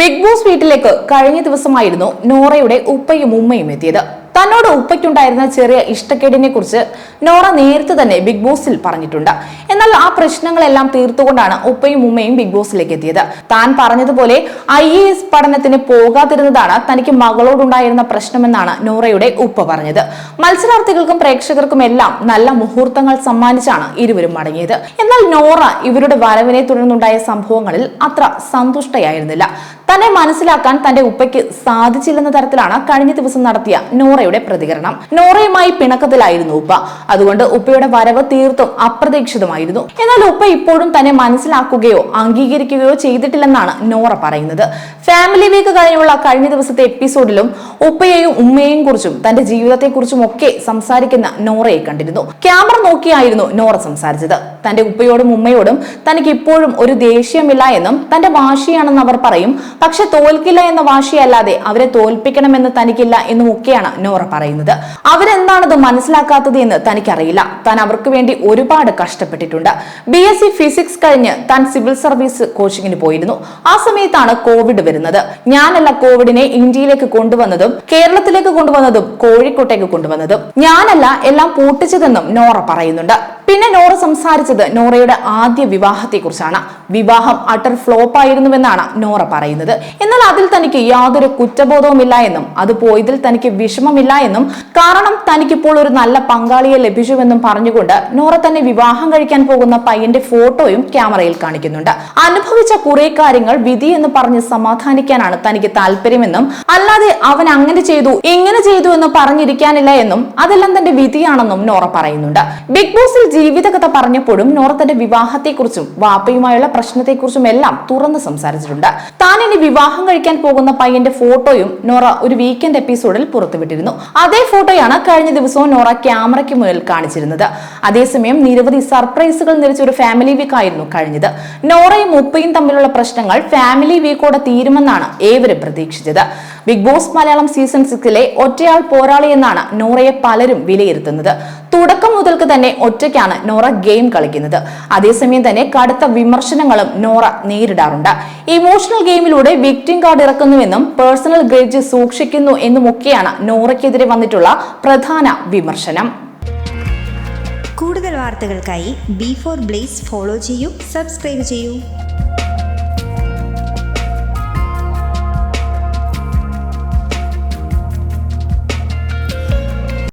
Big boss വീട്ടിലേക്ക് കഴിഞ്ഞ ദിവസമായിരുന്നു നോറയുടെ ഉപ്പയും ഉമ്മയും എത്തിയത്. തന്നോട് ഉപ്പയ്ക്കുണ്ടായിരുന്ന ചെറിയ ഇഷ്ടക്കേടിനെ കുറിച്ച് നോറ നേരത്തെ തന്നെ ബിഗ് ബോസിൽ പറഞ്ഞിട്ടുണ്ട്. എന്നാൽ ആ പ്രശ്നങ്ങളെല്ലാം തീർത്തുകൊണ്ടാണ് ഉപ്പയും ഉമ്മയും ബിഗ് ബോസിലേക്ക് എത്തിയത്. താൻ പറഞ്ഞതുപോലെ ഐ എ എസ് പഠനത്തിന് പോകാതിരുന്നതാണ് തനിക്ക് മകളോടുണ്ടായിരുന്ന പ്രശ്നമെന്നാണ് നോറയുടെ ഉപ്പ പറഞ്ഞത്. മത്സരാർത്ഥികൾക്കും പ്രേക്ഷകർക്കും എല്ലാം നല്ല മുഹൂർത്തങ്ങൾ സമ്മാനിച്ചാണ് ഇരുവരും മടങ്ങിയത്. എന്നാൽ നോറ ഇവരുടെ വരവിനെ തുടർന്നുണ്ടായ സംഭവങ്ങളിൽ അത്ര സന്തുഷ്ടയായിരുന്നില്ല. തന്നെ മനസ്സിലാക്കാൻ തന്റെ ഉപ്പയ്ക്ക് സാധിച്ചില്ലെന്ന തരത്തിലാണ് കഴിഞ്ഞ ദിവസം നടത്തിയ നോറയുടെ പ്രതികരണം. നോറയുമായി പിണക്കത്തിലായിരുന്നു ഉപ്പ. അതുകൊണ്ട് ഉപ്പയുടെ വരവ് തീർത്തും അപ്രതീക്ഷിതമായിരുന്നു. എന്നാൽ ഉപ്പ ഇപ്പോഴും തന്നെ മനസ്സിലാക്കുകയോ അംഗീകരിക്കുകയോ ചെയ്തിട്ടില്ലെന്നാണ് നോറ പറയുന്നത്. ഫാമിലി വീക്ക് കഴിഞ്ഞുള്ള കഴിഞ്ഞ ദിവസത്തെ എപ്പിസോഡിലും ഉപ്പയെയും ഉമ്മയെയും കുറിച്ചും തന്റെ ജീവിതത്തെക്കുറിച്ചും ഒക്കെ സംസാരിക്കുന്ന നോറയെ കണ്ടിരുന്നു. ക്യാമറ നോക്കിയായിരുന്നു നോറ സംസാരിച്ചത്. തന്റെ ഉപ്പയോടും ഉമ്മയോടും തനിക്ക് ഇപ്പോഴും ഒരു ദേഷ്യമില്ല എന്നും തന്റെ വാശിയാണെന്ന് അവർ പറയും. പക്ഷെ തോൽക്കില്ല എന്ന വാശിയല്ലാതെ അവരെ തോൽപ്പിക്കണമെന്ന് തനിക്കില്ല എന്നും ഒക്കെയാണ് നോറ പറയുന്നത്. അവരെന്താണത് മനസ്സിലാക്കാത്തത് എന്ന് തനിക്കറിയില്ല. താൻ അവർക്ക് വേണ്ടി ഒരുപാട് കഷ്ടപ്പെട്ടിട്ടുണ്ട്. ബി എസ് സി ഫിസിക്സ് കഴിഞ്ഞ് താൻ സിവിൽ സർവീസ് കോച്ചിങ്ങിന് പോയിരുന്നു. ആ സമയത്താണ് കോവിഡ് വരുന്നത്. ഞാനല്ല കോവിഡിനെ ഇന്ത്യയിലേക്ക് കൊണ്ടുവന്നതും കേരളത്തിലേക്ക് കൊണ്ടുവന്നതും കോഴിക്കോട്ടേക്ക് കൊണ്ടുവന്നതും. ഞാനല്ല എല്ലാം പൂട്ടിച്ചതെന്നും നോറ പറയുന്നുണ്ട്. പിന്നെ നോറ സംസാരിച്ചത് നോറയുടെ ആദ്യ വിവാഹത്തെ കുറിച്ചാണ് വിവാഹം അട്ടർ ഫ്ലോപ്പ് ആയിരുന്നുവെന്നാണ് നോറ പറയുന്നത്. എന്നാൽ അതിൽ തനിക്ക് യാതൊരു കുറ്റബോധവുമില്ല എന്നും അത് പോയതിൽ തനിക്ക് വിഷമമില്ല എന്നും കാരണം തനിക്കിപ്പോൾ ഒരു നല്ല പങ്കാളിയെ ലഭിച്ചുവെന്നും പറഞ്ഞുകൊണ്ട് നോറ തന്നെ വിവാഹം കഴിക്കാൻ പോകുന്ന പയ്യന്റെ ഫോട്ടോയും ക്യാമറയിൽ കാണിക്കുന്നുണ്ട്. അനുഭവിച്ച കുറെ കാര്യങ്ങൾ വിധി എന്ന് പറഞ്ഞ് സമാധാനിക്കാനാണ് തനിക്ക് താല്പര്യമെന്നും അല്ലാതെ അവൻ അങ്ങനെ ചെയ്തു എങ്ങനെ ചെയ്തു എന്ന് പറഞ്ഞിരിക്കാനില്ല എന്നും അതെല്ലാം തന്റെ വിധിയാണെന്നും നോറ പറയുന്നുണ്ട്. ബിഗ് ബോസിൽ ജീവിതകഥ പറഞ്ഞപ്പോഴും നോറ തന്റെ വിവാഹത്തെക്കുറിച്ചും വാപ്പയുമായുള്ള പ്രശ്നത്തെക്കുറിച്ചും എല്ലാം തുറന്ന് സംസാരിച്ചിട്ടുണ്ട്. താൻ ഇനി വിവാഹം കഴിക്കാൻ പോകുന്ന പയ്യന്റെ ഫോട്ടോയും നോറ ഒരു വീക്കെൻഡ് എപ്പിസോഡിൽ പുറത്തുവിട്ടിരുന്നു. അതേ ഫോട്ടോയാണ് കഴിഞ്ഞ ദിവസവും നോറ ക്യാമറയ്ക്ക് മുന്നിൽ കാണിച്ചിരുന്നത്. അതേസമയം നിരവധി സർപ്രൈസുകൾ നിറച്ച ഒരു ഫാമിലി വീക്ക് ആയിരുന്നു കഴിഞ്ഞത്. നോറയും ഉപ്പയും തമ്മിലുള്ള പ്രശ്നങ്ങൾ ഫാമിലി വീക്കോടെ തീരുമെന്നാണ് ഏവരും പ്രതീക്ഷിച്ചത്. ബിഗ് ബോസ് മലയാളം സീസൺ സിക്സിലെ ഒറ്റയാൾ പോരാളി എന്നാണ് നോറയെ പലരും വിലയിരുത്തുന്നത്. തുടക്കം മുതൽക്ക് തന്നെ ഒറ്റയ്ക്കാണ് നോറ ഗെയിം കളിക്കുന്നത്. അതേസമയം തന്നെ കടുത്ത വിമർശനങ്ങളും നോറ നേരിടാറുണ്ട്. ഇമോഷണൽ ഗെയിമിലൂടെ വിക്ടിം കാർഡ് ഇറക്കുന്നുവെന്നും പേഴ്സണൽ ഗ്രേഡ് സൂക്ഷിക്കുന്നു എന്നുമൊക്കെയാണ് നോറയ്ക്കെതിരെ വന്നിട്ടുള്ള പ്രധാന വിമർശനം. കൂടുതൽ വാർത്തകൾക്കായി ബി ഫോർ ബ്ലേസ് ഫോളോ ചെയ്യൂ സബ്സ്ക്രൈബ് ചെയ്യൂ.